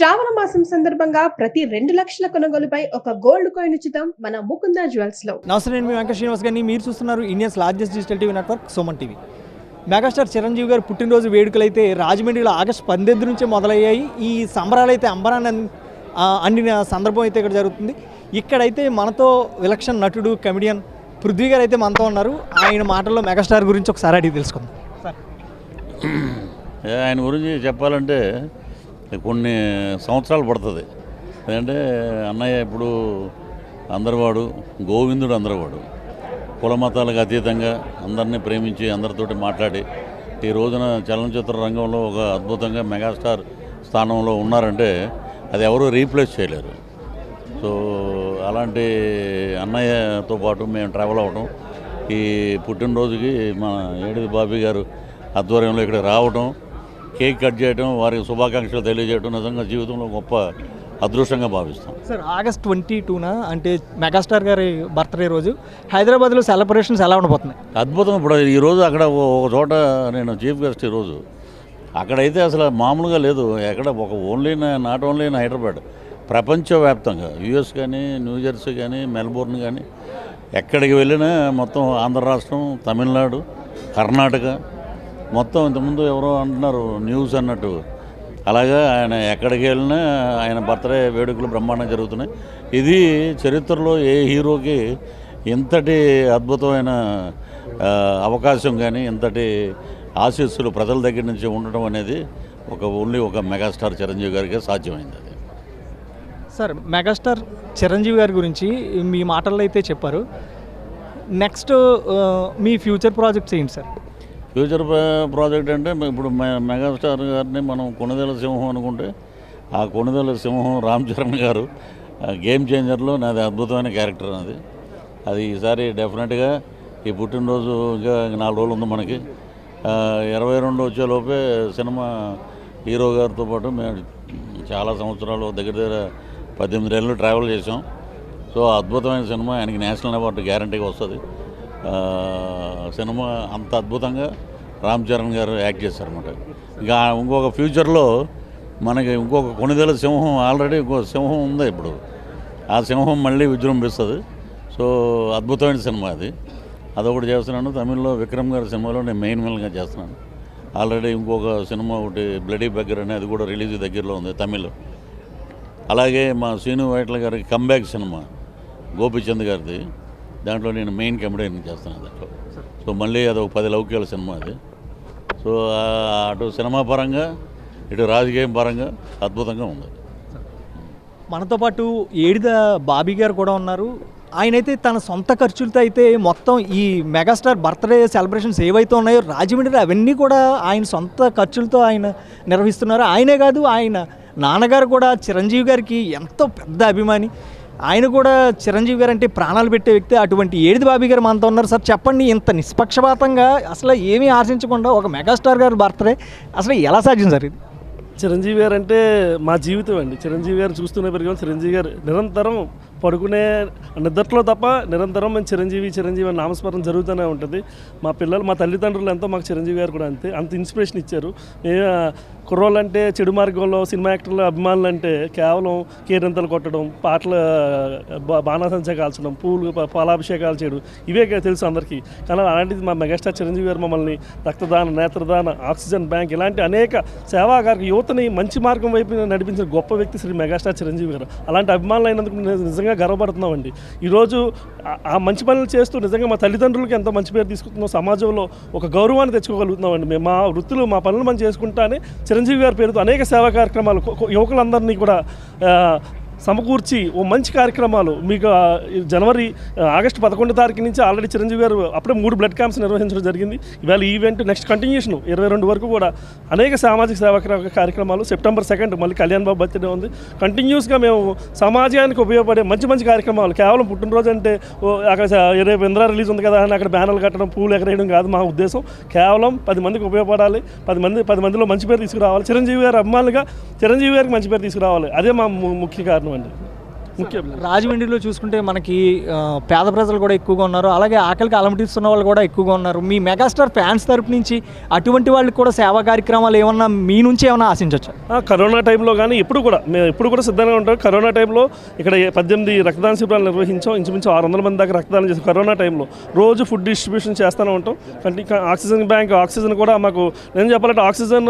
శ్రావణ మాసం సందర్భంగా ప్రతి రెండు లక్షల కొనుగోలుపై ఒక గోల్డ్ కాయిన్ ఉచితం మన ముకుంద జ్యువెల్స్లో. నమస్తే నేను మీ వెంకట శ్రీనివాస్ గారిని. మీరు చూస్తున్నారు Indian's largest digital TV network Suman TV. Megastar Chiranjeevi గారి పుట్టినరోజు వేడుకలు అయితే రాజమండ్రిలో ఆగస్టు పద్దెనిమిది నుంచే మొదలయ్యాయి. ఈ సంబరాలు అయితే అంబరాన్ని అందిన సందర్భం అయితే ఇక్కడ జరుగుతుంది. ఇక్కడైతే మనతో విలక్షణ నటుడు కమెడియన్ పృథ్వీ గారు అయితే మనతో ఉన్నారు. ఆయన మాటల్లో మెగాస్టార్ గురించి ఒకసారి అడిగి తెలుసుకుందాం. సార్. ఆయన గురించి చెప్పాలంటే కొన్ని సంవత్సరాలు పడుతుంది. ఎందుకంటే అన్నయ్య ఇప్పుడు అందరివాడు గోవిందుడు అందరివాడు. కుల మతాలకు అతీతంగా అందరినీ ప్రేమించి అందరితోటి మాట్లాడి ఈ రోజున చలనచిత్ర రంగంలో ఒక అద్భుతంగా మెగాస్టార్ స్థానంలో ఉన్నారంటే అది ఎవరూ రీప్లేస్ చేయలేరు. సో అలాంటి అన్నయ్యతో పాటు మేము ట్రావెల్ అవ్వడం ఈ పుట్టినరోజుకి మన ఏడిది బాబీ గారు ఆధ్వర్యంలో ఇక్కడ రావడం కేక్ కట్ చేయడం వారికి శుభాకాంక్షలు తెలియజేయడం నిజంగా జీవితంలో గొప్ప అదృష్టంగా భావిస్తాం. సార్ ఆగస్ట్ ట్వంటీ టూన? అంటే మెగాస్టార్ గారి బర్త్డే రోజు హైదరాబాద్లో సెలబ్రేషన్స్ ఎలా ఉండబోతున్నాయి? అద్భుతం ఇప్పుడు ఈరోజు అక్కడ ఒక చోట నేను చీఫ్ గెస్ట్ ఈరోజు అక్కడైతే అసలు మామూలుగా లేదు. ఎక్కడ ఒక only not only in Hyderabad. ప్రపంచవ్యాప్తంగా యుఎస్ కానీ న్యూజెర్సీ కానీ మెల్బోర్న్ కానీ ఎక్కడికి వెళ్ళినా మొత్తం ఆంధ్ర రాష్ట్రం తమిళనాడు కర్ణాటక మొత్తం ఇంతకుముందు ఎవరో అంటున్నారు న్యూస్ అన్నట్టు. అలాగా ఆయన ఎక్కడికి వెళ్ళినా ఆయన బర్త్డే వేడుకలు బ్రహ్మాండంగా జరుగుతున్నాయి. ఇది చరిత్రలో ఏ హీరోకి ఇంతటి అద్భుతమైన అవకాశం కానీ ఇంతటి ఆశీస్సులు ప్రజల దగ్గర నుంచి ఉండటం అనేది ఒక ఓన్లీ ఒక మెగాస్టార్ చిరంజీవి గారికే సాధ్యమైంది అది. సార్ మెగాస్టార్ చిరంజీవి గారి గురించి మీ మాటల్లో అయితే చెప్పారు. నెక్స్ట్ మీ ఫ్యూచర్ ప్రాజెక్ట్స్ ఏంటి సార్? ఫ్యూచర్ ప్రాజెక్ట్ అంటే ఇప్పుడు మె- మెగాస్టార్ గారిని మనం కొణిదెల సింహం అనుకుంటే ఆ కొణిదెల సింహం రామ్ చరణ్ గారు గేమ్ చేంజర్లో నాది అద్భుతమైన క్యారెక్టర్ అది అది ఈసారి డెఫినెట్గా ఈ పుట్టినరోజు ఇంకా నాలుగు రోజులు ఉంది మనకి. ఇరవై రెండు వచ్చేలోపే సినిమా హీరో గారితో పాటు మేము చాలా సంవత్సరాలు దగ్గర దగ్గర పద్దెనిమిది ఏళ్ళు ట్రావెల్ చేసాం సో అద్భుతమైన సినిమా ఆయనకి నేషనల్ అవార్డు గ్యారంటీగా వస్తుంది. సినిమా అంత అద్భుతంగా రామ్ చరణ్ గారు యాక్ట్ చేశారన్నమాట. ఇంకా ఇంకొక ఫ్యూచర్లో మనకి ఇంకొక కొనిదెల సింహం ఆల్రెడీ ఇంకో సింహం ఉంది ఇప్పుడు. ఆ సింహం మళ్ళీ విజృంభిస్తుంది. సో అద్భుతమైన సినిమా అది. అదొకటి చేస్తున్నాను. తమిళ్ళో విక్రమ్ గారి సినిమాలో నేను మెయిన్ మెయిన్గా చేస్తున్నాను. ఆల్రెడీ ఇంకొక సినిమా ఒకటి బ్లడీ బగ్గర్ అనేది అది కూడా రిలీజ్ దగ్గరలో ఉంది తమిళ్. అలాగే మా శ్రీను వైట్ల గారికి కంబ్యాక్ సినిమా గోపిచంద్ గారిది. దాంట్లో నేను మెయిన్ కెమెడియన్ చేస్తున్నాను దాంట్లో. సో మళ్ళీ అది ఒక పది లౌక్యాల సినిమా అది. సో అటు సినిమా పరంగా ఇటు రాజకీయం పరంగా అద్భుతంగా ఉంది. మనతో పాటు ఏడిద బాబీ గారు కూడా ఉన్నారు. ఆయనైతే తన సొంత ఖర్చులతో అయితే మొత్తం ఈ మెగాస్టార్ బర్త్డే సెలబ్రేషన్స్ ఏవైతే ఉన్నాయో రాజమండ్రి అవన్నీ కూడా ఆయన సొంత ఖర్చులతో ఆయన నిర్వహిస్తున్నారు. ఆయనే కాదు ఆయన నాన్నగారు కూడా చిరంజీవి గారికి ఎంతో పెద్ద అభిమాని. ఆయన కూడా చిరంజీవి గారు అంటే ప్రాణాలు పెట్టే వ్యక్తి. అటువంటి ఏడిది బాబీ గారు మనతో ఉన్నారు. సార్ చెప్పండి ఇంత నిష్పక్షపాతంగా అసలు ఏమీ ఆశించకుండా ఒక మెగాస్టార్ గారు బర్త్డే అసలు ఎలా సాధ్యం సార్ ఇది? చిరంజీవి గారు అంటే మా జీవితం అండి. చిరంజీవి గారు చూస్తూనే పెరిగాం. చిరంజీవి గారు నిరంతరం పడుకునే నిద్రలో తప్ప నిరంతరం మేము చిరంజీవి చిరంజీవి అని నామస్మరణ జరుగుతూనే ఉంటుంది. మా పిల్లలు మా తల్లిదండ్రులు ఎంతో మాకు చిరంజీవి గారు కూడా అంతే. అంత ఇన్స్పిరేషన్ ఇచ్చారు. కుర్రోళ్ళంటే కుర్రోళ్ళు అంటే చెడు మార్గంలో సినిమా యాక్టర్ల అభిమానులు అంటే కేవలం కేరింతలు కొట్టడం పాటలు బా- కాల్చడం పూలు పాలాభిషేకాలు చేయడం ఇవే తెలుసు అందరికీ. కానీ అలాంటిది మా మెగాస్టార్ చిరంజీవి గారు మమ్మల్ని రక్తదాన నేత్రదాన ఆక్సిజన్ బ్యాంక్ ఇలాంటి అనేక సేవాకారక యువతని మంచి మార్గం వైపు నడిపించిన గొప్ప వ్యక్తి శ్రీ మెగాస్టార్ చిరంజీవి గారు. అలాంటి అభిమానులు అయినందుకు నిజంగా నిజంగా గర్వపడుతున్నామండి. ఈరోజు ఆ- ఆ మంచి పనులు చేస్తూ నిజంగా మా తల్లిదండ్రులకి ఎంతో మంచి పేరు తీసుకుంటున్నాం సమాజంలో ఒక గౌరవాన్ని తెచ్చుకోగలుగుతున్నామండి. మేము మా వృత్తులు మా పనులు మనం చేసుకుంటానే చిరంజీవి గారి పేరుతో అనేక సేవా కార్యక్రమాలు యువకులందరినీ కూడా సమకూర్చి ఓ మంచి కార్యక్రమాలు. మీకు జనవరి ఆగస్టు పదకొండు తారీఖు నుంచి ఆల్రెడీ చిరంజీవి గారు అప్పుడే మూడు బ్లడ్ క్యాంప్స్ నిర్వహించడం జరిగింది. ఇవాళ ఈవెంట్ నెక్స్ట్ కంటిన్యూషన్ ఇరవై రెండు వరకు కూడా అనేక సామాజిక సేవా కార్యక్రమాలు. సెప్టెంబర్ సెకండ్ మళ్ళీ కళ్యాణ్ బాబు బర్త్డే ఉంది. కంటిన్యూస్గా మేము సమాజానికి ఉపయోగపడే మంచి మంచి కార్యక్రమాలు. కేవలం పుట్టినరోజు అంటే ఓ అక్కడ రేపు ఇంద్ర రిలీజ్ ఉంది కదా అని అక్కడ బ్యానర్లు కట్టడం పూలు ఎగరేయడం కాదు మా ఉద్దేశం. కేవలం పది మందికి ఉపయోగపడాలి. పది మంది పది మందిలో మంచి పేరు తీసుకురావాలి. చిరంజీవి గారు అభిమానులుగా చిరంజీవి గారికి మంచి పేరు తీసుకురావాలి. అదే మా ముఖ్య కారణం. అండి ముఖ్యం రాజమండ్రిలో చూసుకుంటే మనకి పేద ప్రజలు కూడా ఎక్కువగా ఉన్నారు. అలాగే ఆకలికి అలమటిస్తున్న వాళ్ళు కూడా ఎక్కువగా ఉన్నారు. మీ మెగాస్టార్ ఫ్యాన్స్ తరపు నుంచి అటువంటి వాళ్ళకి కూడా సేవా కార్యక్రమాలు ఏమన్నా మీ నుంచి ఏమన్నా ఆశించవచ్చు కరోనా టైంలో కానీ ఎప్పుడు కూడా మేము ఎప్పుడు కూడా సిద్ధంగా ఉంటాం. కరోనా టైంలో ఇక్కడ పద్దెనిమిది రక్తదాన శిబిరాలు నిర్వహించాం. ఇంచుమించు ఆరు వందల మంది దాకా రక్తదానం చేసాం కరోనా టైంలో. రోజు ఫుడ్ డిస్ట్రిబ్యూషన్ చేస్తూనే ఉంటాం. కంటి ఆక్సిజన్ బ్యాంక్ ఆక్సిజన్ కూడా మాకు నేను చెప్పాలంటే ఆక్సిజన్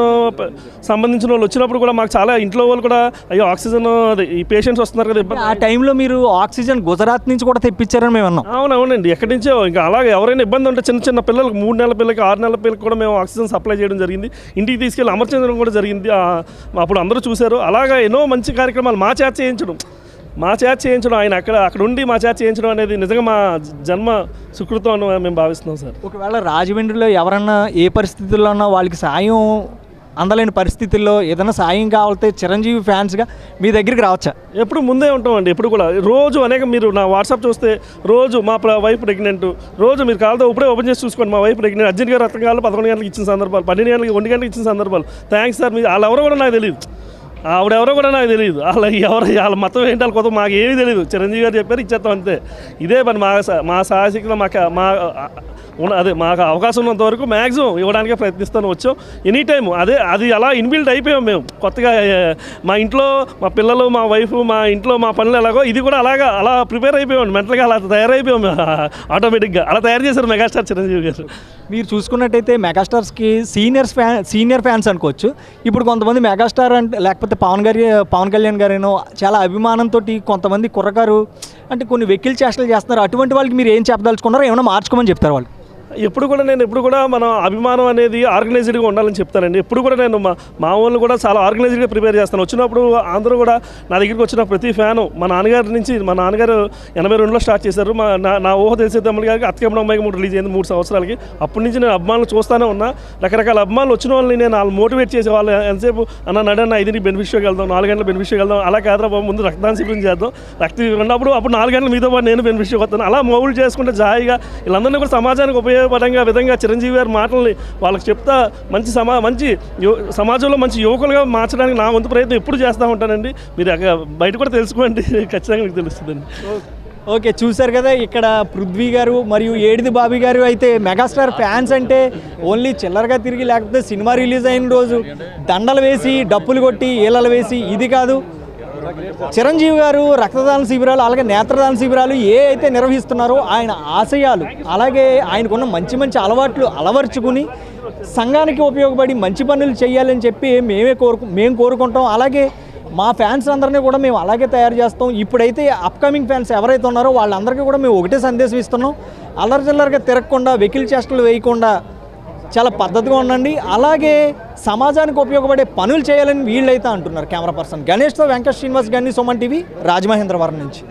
సంబంధించిన వాళ్ళు వచ్చినప్పుడు కూడా మాకు చాలా ఇంట్లో వాళ్ళు కూడా అయ్యో ఆక్సిజన్ అదే ఈ పేషెంట్స్ వస్తున్నారు కదా టైంలో మీరు ఆక్సిజన్ గుజరాత్ నుంచి కూడా తెప్పించారని మేము అన్నాం. అవును అవునండి. ఎక్కడి నుంచో ఇంకా అలాగే ఎవరైనా ఇబ్బంది ఉంటే చిన్న చిన్న పిల్లలకు మూడు నెలల పిల్లలకి ఆరు నెలల పిల్లలకి కూడా మేము ఆక్సిజన్ సప్లై చేయడం జరిగింది. ఇంటికి తీసుకెళ్ళి అమర్చడం కూడా జరిగింది. అప్పుడు అందరూ చూశారు. అలాగా ఎన్నో మంచి కార్యక్రమాలు మా చేత చేయించడం. మా చేత చేయించడం ఆయన అక్కడ అక్కడ ఉండి మా చేత చేయించడం అనేది నిజంగా మా జన్మ సుకృతం అని మేము భావిస్తున్నాం సార్. ఒకవేళ రాజమండ్రిలో ఎవరన్నా ఏ పరిస్థితుల్లో ఉన్నా వాళ్ళకి సాయం అందలేని పరిస్థితుల్లో ఏదైనా సాయం కావాలితే చిరంజీవి ఫ్యాన్స్గా మీ దగ్గరికి రావచ్చా? ఎప్పుడు ముందే ఉంటామండి ఎప్పుడు కూడా. రోజు అనేక మీరు నా వాట్సాప్ చూస్తే రోజు మా వైఫ్ ప్రెగ్నెంట్. రోజు మీరు కాలతో ఇప్పుడే ఓపెన్ చేసి చూసుకోండి మా వైఫ్ ప్రెగ్నెంట్. అర్జెంట్ గారు రక్తం కావాలి పదకొండు గంటలకు ఇచ్చిన సందర్భాలు పన్నెండు గంటలకి ఒంటి గంటలకు ఇచ్చిన సందర్భాలు. థ్యాంక్స్ సార్ మీరు వాళ్ళు ఎవరో కూడా నాకు తెలియదు ఆవిడెవరో కూడా నాకు తెలియదు వాళ్ళ ఎవరు వాళ్ళ మతం ఏంటి వాళ్ళ కొత్త మాకు ఏమీ తెలియదు చిరంజీవి గారు చెప్పారు ఇచ్చేస్తాం అంతే. ఇదే పని మా మా సాహసికత మాకు మా అదే మాకు అవకాశం ఉన్నంత వరకు మ్యాక్సిమం ఇవ్వడానికే ప్రయత్నిస్తాను వచ్చాం. ఎనీ టైం అదే అది అలా ఇన్బిల్ట్ అయిపోయాం మేము. కొత్తగా మా ఇంట్లో మా పిల్లలు మా వైఫ్ మా ఇంట్లో మా పనులు ఎలాగో ఇది కూడా అలాగా అలా ప్రిపేర్ అయిపోయాం మెంటల్గా అలా తయారైపోయాం. ఆటోమేటిక్గా అలా తయారు చేశారు మెగాస్టార్ చిరంజీవి గారు. మీరు చూసుకున్నట్టయితే మెగాస్టార్స్కి సీనియర్స్ ఫ్యాన్ సీనియర్ ఫ్యాన్స్ అనుకోవచ్చు. ఇప్పుడు కొంతమంది మెగాస్టార్ అంటే లేకపోతే పవన్ గారి పవన్ కళ్యాణ్ గారేనో చాలా అభిమానంతో కొంతమంది కుర్రకారు అంటే కొన్ని వెకిల్ చేష్టలు చేస్తున్నారు. అటువంటి వాళ్ళకి మీరు ఏం చెప్పదలుచుకున్నారో ఏమైనా మార్చుకోమని చెప్తారు వాళ్ళు? ఎప్పుడు కూడా నేను ఎప్పుడు కూడా మన అభిమానం అనేది ఆర్గనైజ్డ్గా ఉండాలని చెప్తానండి. ఎప్పుడు కూడా నేను మా మా వాళ్ళు కూడా చాలా ఆర్గనైజ్డ్గా ప్రిపేర్ చేస్తాను. వచ్చినప్పుడు అందరూ కూడా నా దగ్గరికి వచ్చిన ప్రతి ఫ్యాను మా నాన్నగారి నుంచి మా నాన్నగారు ఎనభై రెండులో స్టార్ట్ చేశారు. మా నా నా ఊహ తెలిసే తమ్ముడు గారికి అత్తకమ్మ అమ్మాయికి మూడు రిలీజ్ అయింది మూడు సంవత్సరాలకి. అప్పటి నుంచి నేను అభిమానులు చూస్తూనే ఉన్నా. రకరకాల అభిమానులు వచ్చిన వాళ్ళని నేను వాళ్ళు మోటివేట్ చేసే వాళ్ళు ఎంతసేపు? అన్న నడన్న ఐదు నీకు వెళ్దాం నాలుగు గంటలు బెనిఫిషియల్కి వెళ్దాం అలా కాదురా బాబు ముందు రక్తదాన శిబిరం చేద్దాం. రక్త ఉన్నప్పుడు అప్పుడు నాలుగు గంటలు మీతో పాటు నేను బెనిఫిషియో వస్తాను. అలా మోబుల్ చేసుకుంటే జాయిగా వీళ్ళందరినీ కూడా సమాజానికి ఉపయోగపడంగా విధంగా చిరంజీవి గారి మాటల్ని వాళ్ళకి చెప్తా మంచి సమా మంచి సమాజంలో మంచి యువకులుగా మార్చడానికి నా వంతు ప్రయత్నం ఎప్పుడు చేస్తూ ఉంటానండి. మీరు అక్కడ బయట కూడా తెలుసుకోండి. ఖచ్చితంగా మీకు తెలుస్తుందండి. ఓకే చూశారు కదా ఇక్కడ పృథ్వీ గారు మరియు ఏడిది బాబీ గారు అయితే మెగాస్టార్ ఫ్యాన్స్ అంటే ఓన్లీ చిల్లరగా తిరిగి లేకపోతే సినిమా రిలీజ్ అయిన రోజు దండలు వేసి డప్పులు కొట్టి ఈలలు వేసి ఇది కాదు. చిరంజీవి గారు రక్తదాన శిబిరాలు అలాగే నేత్రదాన శిబిరాలు ఏ అయితే నిర్వహిస్తున్నారో ఆయన ఆశయాలు అలాగే ఆయనకున్న మంచి మంచి అలవాట్లు అలవర్చుకుని సంఘానికి ఉపయోగపడి మంచి పనులు చేయాలని చెప్పి మేమే కోరుకు మేము కోరుకుంటాం. అలాగే మా ఫ్యాన్స్ అందరినీ కూడా మేము అలాగే తయారు చేస్తాం. ఇప్పుడైతే అప్కమింగ్ ఫ్యాన్స్ ఎవరైతే ఉన్నారో వాళ్ళందరికీ కూడా మేము ఒకటే సందేశం ఇస్తున్నాం. అల్లరి చిల్లరగా తిరగకుండా వెకిల్ చేష్టలు వేయకుండా చాలా పద్ధతిగా ఉండండి. అలాగే సమాజానికి ఉపయోగపడే పనులు చేయాలని వీళ్ళైతే అంటున్నారు కెమెరా పర్సన్. గణేష్తో వెంకట శ్రీనివాస్ గారిని సోమన్ టీవీ రాజమహేంద్రవరం నుంచి.